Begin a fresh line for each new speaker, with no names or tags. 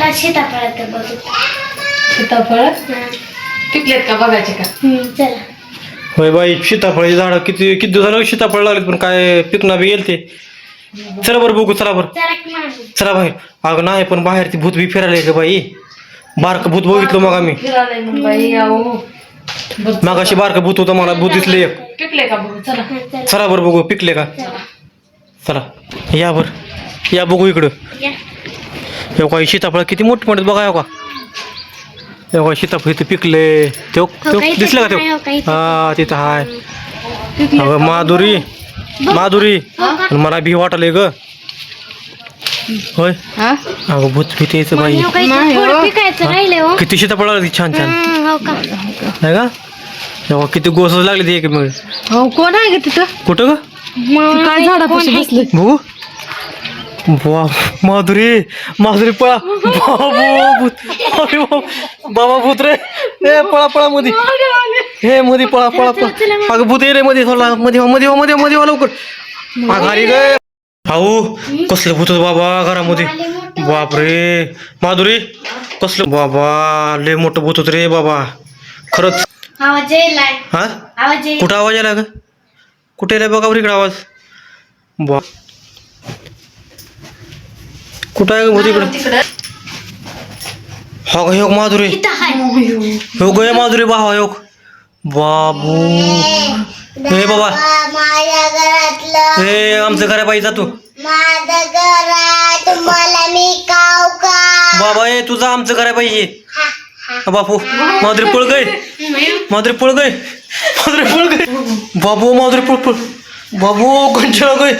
त्याला सीताफळाचं बघू.
सीताफळ? पिकलेत का बघायचे का?
चला.
होय बाई सीताफळाची झाडं किती किती दिवसाला सीताफळ लागलेत पण काय पिकना बी गेल ते. चला बरं बघू चला बरं.
चला
बाहेर अगं नाही पण बाहेर ती भूत बी फिरायला का बाई. बारकं भूत बघितलं मग आम्ही.
मग
अशी बारकं भूत होतं मला भूत दिसले एक.
पिकले का बघू? चला.
चला.
चला बरं बघू पिकले का? चला. या बर. या बघू इकडं.
या.
हे काही सीताफळ किती मोठे मोठे बघा हो का हे काय सीताफळ इथं पिकले. ते
हो इथं
दिसलं का
हो
ते
इथं.
हा तिथं हाय. अगं माधुरी. माधुरी. पण मला भी वाटले ग. होय?
हा?
अगं भूत भीती यायचं बाई.
हो
हो.
हो.
किती सीताफळ लागली छान छान?
हं, हो का?
नाही का? तेव्हा किती गोस लागले ते एक मिळ
हो कोण आहे ग तिथं?
कुठं ग?
काय झाडापाशी बसले?
बघू. माधुरी माधुरी पळा बाबू. बाबा भूत रे ए पळा पळा मध्ये हे मध्ये पळा पळा पळा अगं भूत रे मध्ये थोडा मध्ये मध्ये मध्ये मध्ये लवकर माघारी गे भाऊ कसलं भूत होतं बाबा घरामध्ये बापरे माधुरी कसलं बाबा लय मोठं भूत होत रे बाबा खरंच हा? कुठं आवाज आला ग कुठे बघा बरं इकडे आवाज? बा कुठं आहे भूत इकडं?
तिकडं.
हो ग योग माधुरी. योग आहे माधुरी बा हो योग बाबू. हे बाबा.
माझ्या घरातलं.
हे आमचं घरा पाहिजे जा तू.
माझं घरात मला मी काव का?
बाबा हे तुझं आमचं घरा पाहिजे बापू. माधुरी पळ गय माधुरी पळ गय माधुरी पळ गय बाबू माधुरी पळ पळ. बाबू कंचळा गय